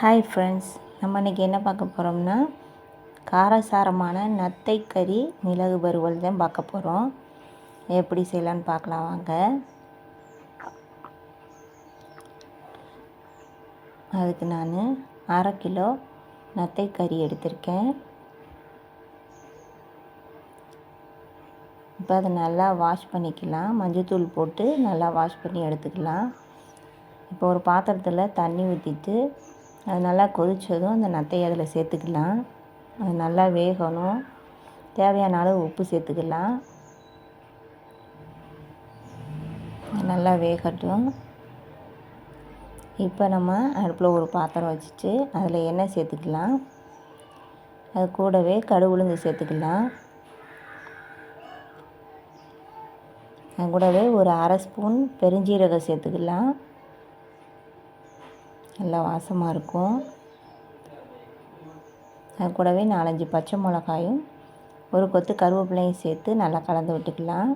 Hi friends நம்ம இன்றைக்கி என்ன பார்க்க போகிறோம்னா காரசாரமான நத்தை கறி மிளகு வறுவல் தான் பார்க்க போகிறோம் எப்படி செய்யலான்னு பார்க்கலாம் வாங்க. அதுக்கு நான் அரை கிலோ நத்தை கறி எடுத்திருக்கேன். இப்போ அதை நல்லா வாஷ் பண்ணிக்கலாம். மஞ்சத்தூள் போட்டு நல்லா வாஷ் பண்ணி எடுத்துக்கலாம். இப்போ ஒரு பாத்திரத்தில் தண்ணி ஊற்றிட்டு அது நல்லா கொதித்ததும் அந்த நத்தையை அதில் சேர்த்துக்கலாம். அது நல்லா வேகணும். தேவையான அளவு உப்பு சேர்த்துக்கலாம். நல்லா வேகட்டும். இப்போ நம்ம அடுப்பில் ஒரு பாத்திரம் வச்சுட்டு அதில் எண்ணெய் சேர்த்துக்கலாம். அது கூடவே கடுகு உளுந்து சேர்த்துக்கலாம். அது கூடவே ஒரு அரை ஸ்பூன் பெருஞ்சீரகம் சேர்த்துக்கலாம். நல்லா வாசமாக இருக்கும். அது கூடவே நாலஞ்சு பச்சை மிளகாயும் ஒரு கொத்து கருவேப்பிலையும் சேர்த்து நல்லா கலந்து விட்டுக்கலாம்.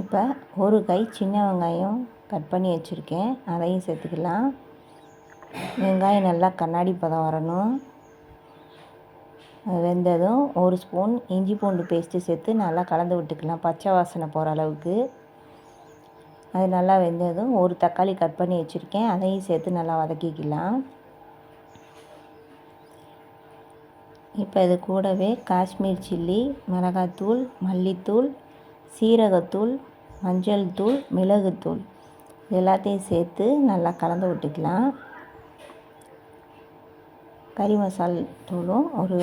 இப்போ ஒரு கை சின்ன வெங்காயம் கட் பண்ணி வச்சுருக்கேன். அதையும் சேர்த்துக்கலாம். வெங்காயம் நல்லா கண்ணாடி பதம் வரணும். வெந்ததும் ஒரு ஸ்பூன் இஞ்சி பூண்டு பேஸ்ட்டு சேர்த்து நல்லா கலந்து விட்டுக்கலாம். பச்சை வாசனை போகிற அளவுக்கு. அது நல்லா வெந்ததும் ஒரு தக்காளி கட் பண்ணி வச்சுருக்கேன். அதையும் சேர்த்து நல்லா வதக்கிக்கலாம். இப்போ இது கூடவே காஷ்மீர் சில்லி மிளகாத்தூள் மல்லித்தூள் சீரகத்தூள் மஞ்சள் தூள் மிளகுத்தூள் எல்லாத்தையும் சேர்த்து நல்லா கலந்து விட்டுக்கலாம். கறி மசால் தூளும் ஒரு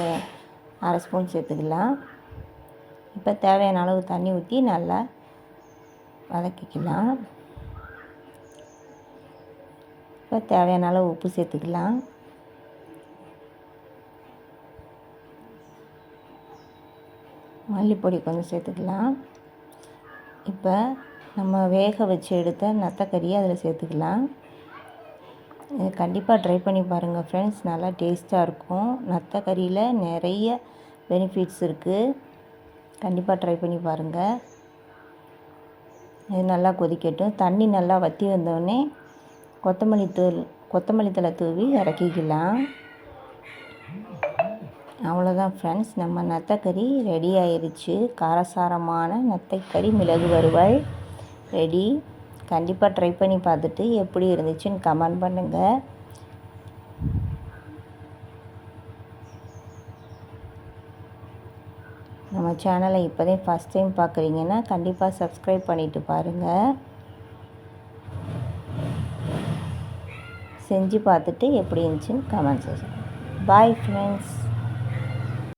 அரை ஸ்பூன் சேர்த்துக்கலாம். இப்போ தேவையான அளவு தண்ணி ஊற்றி நல்லா வதக்கிக்கலாம். இப்போ தேவையான அளவு உப்பு சேர்த்துக்கலாம். மல்லிப்பொடி கொஞ்சம் சேர்த்துக்கலாம். இப்போ நம்ம வேக வச்சு எடுத்த நத்தக்கறியை அதில் சேர்த்துக்கலாம். இது கண்டிப்பாக ட்ரை பண்ணி பாருங்கள் ஃப்ரெண்ட்ஸ் நல்லா டேஸ்ட்டாக இருக்கும். நத்தக்கறியில் நிறைய பெனிஃபிட்ஸ் இருக்குது கண்டிப்பாக ட்ரை பண்ணி பாருங்கள் இது நல்லா கொதிக்கட்டும். தண்ணி நல்லா வற்றி வந்தோடனே கொத்தமல்லி தூள் கொத்தமல்லி தலை தூவி இறக்கிக்கலாம். அவ்வளோதான் ஃப்ரெண்ட்ஸ் நம்ம நத்தக்கறி ரெடி ஆயிடுச்சு காரசாரமான நத்தைக்கறி மிளகு வறுவல் ரெடி கண்டிப்பாக ட்ரை பண்ணி பார்த்துட்டு எப்படி இருந்துச்சுன்னு கமெண்ட் பண்ணுங்கள் நம்ம சேனலை இப்போதே ஃபஸ்ட் டைம் பார்க்குறீங்கன்னா கண்டிப்பாக சப்ஸ்கிரைப் பண்ணிவிட்டு பாருங்கள் செஞ்சு பார்த்துட்டு எப்படி இருந்துச்சுன்னு கமெண்ட்ஸ் பாய் ஃப்ரெண்ட்ஸ்